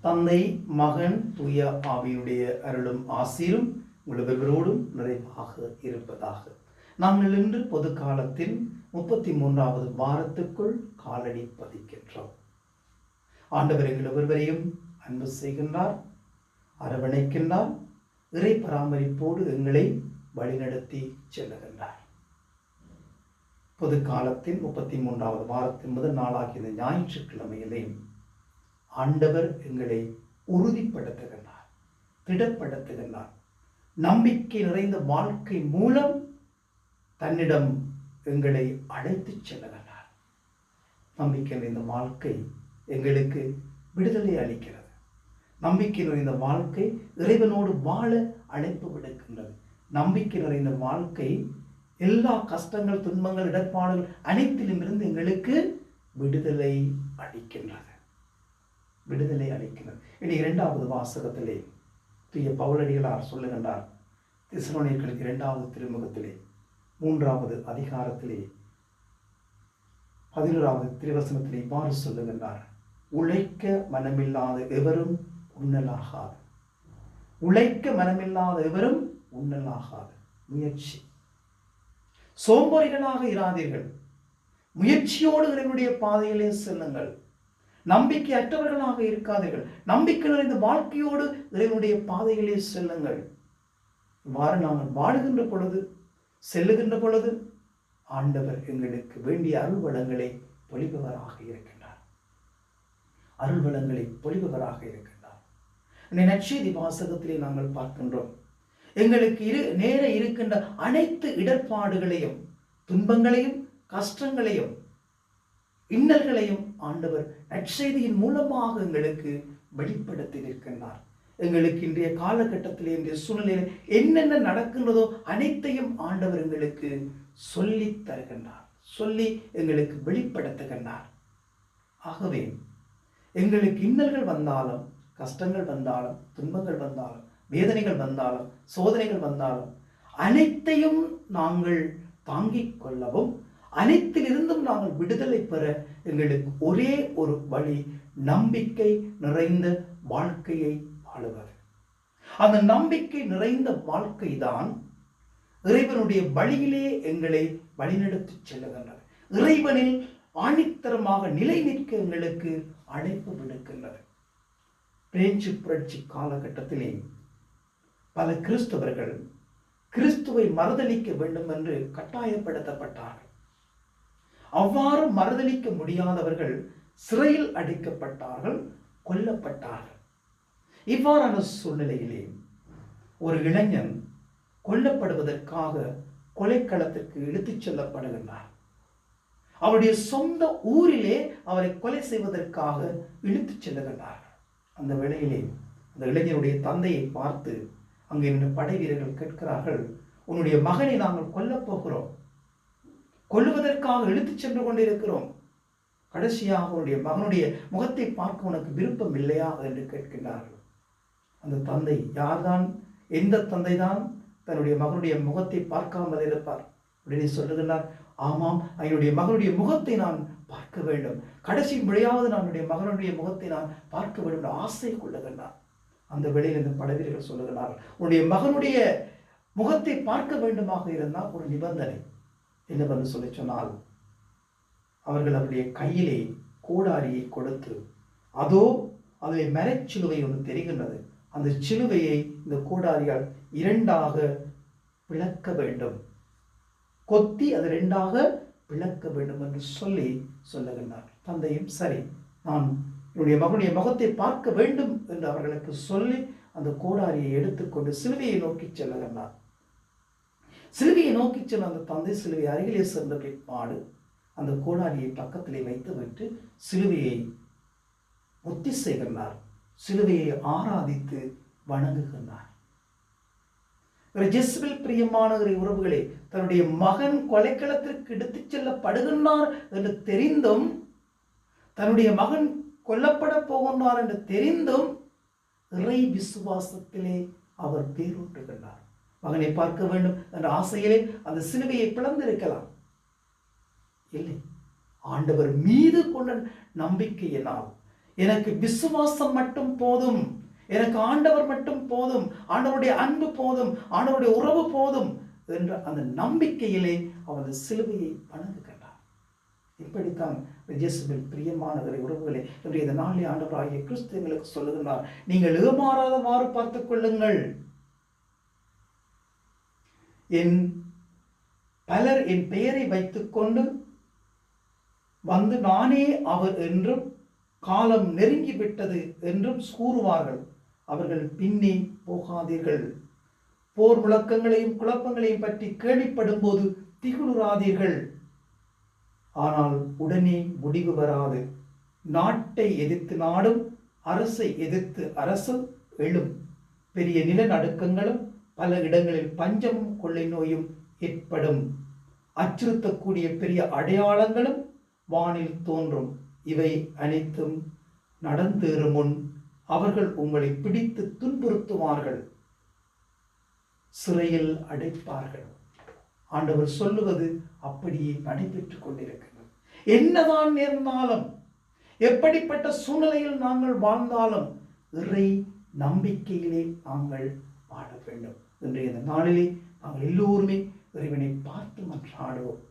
தந்தை மகன் தூய ஆவியுடைய அருளும் ஆசீரும் உங்கள் நிறைவாக இருப்பதாக. நாங்கள் இன்று பொது காலத்தில் முப்பத்தி மூன்றாவது வாரத்துக்குள் காலடி பதிக்கின்றோம். ஆண்டவர் எங்கள் ஒருவரையும் அன்பு செய்கின்றார் அரவணைக்கின்றார் இறை பராமரிப்போடு எங்களை வழிநடத்தி செல்லுகின்றார். பொது காலத்தின் முப்பத்தி மூன்றாவது வாரத்தின் முதல் நாளாகிய ஞாயிற்றுக்கிழமையிலேயும் ஆண்டவர் எங்களை உறுதிப்படுத்துகின்றார் திடப்படுத்துகின்றார். நம்பிக்கை நிறைந்த வாழ்க்கை மூலம் தன்னிடம் எங்களை அழைத்துச் செல்லுகின்றார். நம்பிக்கை நிறைந்த வாழ்க்கை எங்களுக்கு விடுதலை அளிக்கிறது. நம்பிக்கை நிறைந்த வாழ்க்கை இறைவனோடு வாழ அழைப்பு விடுக்கின்றது. நம்பிக்கை நிறைந்த வாழ்க்கை எல்லா கஷ்டங்கள் துன்பங்கள் இடர்பாடுகள் அனைத்திலும் இருந்து எங்களுக்கு விடுதலை அளிக்கின்றது. விடுதலை அளிக்கிறது. இனி இரண்டாவது வாசகத்திலே தூய பவுலடிகளார் சொல்லுகின்றார் திசுரோனியர்களுக்கு இரண்டாவது திருமுகத்திலே மூன்றாவது அதிகாரத்திலே பதினோராவது திருவசனத்திலே இவ்வாறு சொல்லுகின்றார் உழைக்க மனமில்லாத எவரும் உண்ணலாகாது. உழைக்க மனமில்லாத எவரும் உண்ணலாகாது. முயற்சி. சோம்பறிகளாக இராதீர்கள். முயற்சியோடு இறைவனுடைய பாதையிலே செல்லுங்கள். நம்பிக்கை அற்றவர்களாக இருக்காதீர்கள். நம்பிக்கை நிறைந்த வாழ்க்கையோடு இறைவனுடைய பாதைகளே செல்லுங்கள். இவ்வாறு நாங்கள் வாழுகின்ற பொழுது செல்லுகின்ற பொழுது ஆண்டவர் எங்களுக்கு வேண்டிய அருள் வளங்களை பொழிபவராக இருக்கின்றார். அருள் வளங்களை பொழிபவராக இருக்கின்றார். இந்த நற்செய்தி வாசகத்திலே நாங்கள் பார்க்கின்றோம். எங்களுக்கு இரு நேர இருக்கின்ற அனைத்து இடர்பாடுகளையும் துன்பங்களையும் கஷ்டங்களையும் இன்னல்களையும் ஆண்டவர் நற்செய்தியின் மூலமாக எங்களுக்கு வெளிப்படுத்தி நிற்கின்றார். எங்களுக்கு இன்றைய காலகட்டத்தில் இன்றைய சூழ்நிலையில் என்னென்ன நடக்கின்றதோ அனைத்தையும் ஆண்டவர் எங்களுக்கு சொல்லி தருகின்றார். சொல்லி எங்களுக்கு வெளிப்படுத்துகின்றார். ஆகவே எங்களுக்கு இன்னல்கள் வந்தாலும் கஷ்டங்கள் வந்தாலும் துன்பங்கள் வந்தாலும் வேதனைகள் வந்தாலும் சோதனைகள் வந்தாலும் அனைத்தையும் நாங்கள் தாங்கிக் கொள்ளவும் அனைத்திலிருந்தும் நாங்கள் விடுதலை பெற எங்களுக்கு ஒரே ஒரு வழி நம்பிக்கை நிறைந்த வாழ்க்கையை வாழுவது அந்த நம்பிக்கை நிறைந்த வாழ்க்கை தான் இறைவனுடைய வழியிலே எங்களை வழிநடத்தி செல்லுகின்றது. இறைவனில் ஆணித்தரமாக நிலை நிற்க எங்களுக்கு அழைப்பு விடுக்கின்றது. பிரெஞ்சு புரட்சி காலகட்டத்திலே பல கிறிஸ்தவர்கள் கிறிஸ்துவை மறுதளிக்க வேண்டும் என்று கட்டாயப்படுத்தப்பட்டார்கள். அவ்வாறு மறுதளிக்க முடியாதவர்கள் சிறையில் அடைக்கப்பட்டார்கள் கொல்லப்பட்டார்கள். இவ்வாறான சூழ்நிலையிலே ஒரு இளைஞன் கொல்லப்படுவதற்காக கொலைக்களத்திற்கு இழுத்துச் செல்லப்படுகின்றார் அவருடைய சொந்த ஊரிலே அவரை கொலை செய்வதற்காக இழுத்துச் செல்லுகின்றார்கள். அந்த வேளையிலே அந்த இளைஞருடைய தந்தையை பார்த்து அங்கே நின்று படை வீரர்கள் கேட்கிறார்கள் உன்னுடைய மகனை நாங்கள் கொல்லப் போகிறோம். கொல்லுவதற்காக இழுத்துச் சென்று கொண்டிருக்கிறோம். கடைசியாக உன்னுடைய மகனுடைய முகத்தை பார்க்க உனக்கு விருப்பம் இல்லையா என்று கேட்கின்றார்கள். அந்த தந்தை யார்தான்? எந்த தந்தை தான் தன்னுடைய மகனுடைய முகத்தை பார்க்காமல் இருப்பார். அப்படின்னு சொல்லுகிறார் ஆமாம் என்னுடைய மகனுடைய முகத்தை நான் பார்க்க வேண்டும். கடைசி முறையாவது நான் என்னுடைய மகனுடைய முகத்தை நான் பார்க்க வேண்டும் என்ற ஆசை கொள்ளுகிறார் அந்த வேளையில் இந்த படவீரர்கள் சொல்லுகிறார் உன்னுடைய மகனுடைய முகத்தை பார்க்க வேண்டுமாக இருந்தால் ஒரு நிபந்தனை. என்னவென்று சொல்லி சொன்னால் அவர்கள் அவருடைய கையிலே கோடாரியை கொடுத்து அதோ அதில் மரச்சிலுவை ஒன்று தெரிகின்றது. அந்த சிலுவையை இந்த கோடாரியால் இரண்டாக பிளக்க வேண்டும். கொத்தி அது ரெண்டாக பிளக்க வேண்டும் என்று சொல்லி சொல்லுகின்றார். தந்தையும் சரி நான் என்னுடைய மகனுடைய முகத்தை பார்க்க வேண்டும் என்று அவர்களுக்கு சொல்லி அந்த கோடாரியை எடுத்துக்கொண்டு சிலுவையை நோக்கி செல்லுகின்றார். சிலுவையை நோக்கி சென்ற அந்த தந்தை சிலுவை அருகிலே சென்ற பிற்பாடு அந்த கோடாரியை பக்கத்திலே வைத்து விட்டு சிலுவையை ஒத்தி செய்கின்றார் சிலுவையை ஆராதித்து வணங்குகின்றார். ஜெஸ்பில் பிரியமானவரை உறவுகளை தன்னுடைய மகன் கொலைக்களத்திற்கு எடுத்துச் செல்லப்படுகின்றார் என்று தெரிந்தும் தன்னுடைய மகன் கொல்லப்பட போகின்றார் என்று தெரிந்தும் இறை விசுவாசத்திலே அவர் பேரூட்டுகின்றார் மகனை பார்க்க வேண்டும் என்ற ஆசையிலே அந்த சிலுவையை பிளந்திருக்கலாம். இல்லை ஆண்டவர் மீது கொண்ட நம்பிக்கையினால் எனக்கு விசுவாசம் மட்டும் போதும் எனக்கு ஆண்டவர் மட்டும் போதும் ஆண்டவருடைய அன்பு போதும் ஆண்டவருடைய உறவு போதும் என்ற அந்த நம்பிக்கையிலே அவரது சிலுவையை வணங்குகிறார் இப்படித்தான் இயேசுவில் பிரியமானவரை உறவுகளே என்று இந்த நாளில் ஆண்டவராகிய கிறிஸ்து எங்களுக்கு சொல்லுகிறார் நீங்கள் ஏமாறாதவாறு பார்த்துக் கொள்ளுங்கள். என் பலர் என் பெயரை வைத்துக்கொண்டு வந்து நானே அவர் என்றும் காலம் நெருங்கிவிட்டது என்றும் கூறுவார்கள். அவர்கள் பின்னே போகாதீர்கள். போர் முழக்கங்களையும் குழப்பங்களையும் பற்றி கேள்விப்படும் போது திகுலுறாதீர்கள். ஆனால் உடனே முடிவு வராது. நாட்டை எதிர்த்து நாடும் அரசை எதிர்த்து அரசும் எழும். பெரிய நிலநடுக்கங்களும் பல இடங்களில் பஞ்சமும் கொள்ளை நோயும் ஏற்படும். அச்சுறுத்தக்கூடிய பெரிய அடையாளங்களும் வானில் தோன்றும். இவை அனைத்தும் நடந்தேறும் முன் அவர்கள் உங்களை பிடித்து துன்புறுத்துவார்கள். சிறையில் அடைப்பார்கள். ஆண்டவர் சொல்லுவது அப்படியே நடைபெற்றுக் கொண்டிருக்கிறது. என்னதான் நேர்ந்தாலும் எப்படிப்பட்ட சூழ்நிலையில் நாங்கள் வாழ்ந்தாலும் இறை நம்பிக்கையிலே நாங்கள் வாழ வேண்டும். இன்றைய இந்த நாளிலே நாங்கள் எல்லோருமே இறைவனை பார்த்து மன்றாடுவோம்.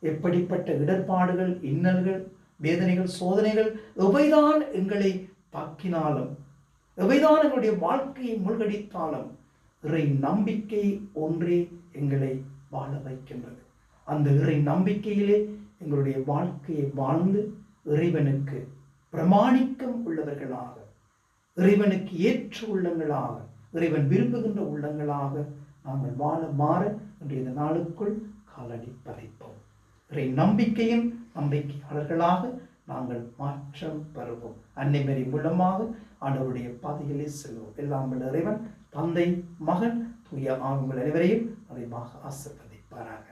எப்படிப்பட்ட இடர்பாடுகள் இன்னல்கள் வேதனைகள் சோதனைகள் எவைதான் எங்களை தாக்கினாலும் எவைதான் எங்களுடைய வாழ்க்கையை மூழ்கடித்தாலும் இறை நம்பிக்கை ஒன்றே எங்களை வாழ வைக்கின்றது. அந்த இறை நம்பிக்கையிலே எங்களுடைய வாழ்க்கையை வாழ்ந்து இறைவனுக்கு பிரமாணிக்கம் உள்ளவர்களாக இறைவனுக்கு ஏற்று உள்ளங்களாக இறைவன் விரும்புகின்ற உள்ளங்களாக நாங்கள் வாழ மாற இன்றைய இந்த நாளுக்குள் காலடி பதிப்போம். இறை நம்பிக்கையின் நம்பிக்கையாளர்களாக நாங்கள் மாற்றம் பெறுவோம். அன்னை மூலமாக ஆண்டவருடைய பாதையிலே செல்வோம். எல்லாம் இறைவன் தந்தை மகன் தூய ஆகுங்கள் அனைவரையும் அதிகமாக ஆசிர்வதிப்பாராக.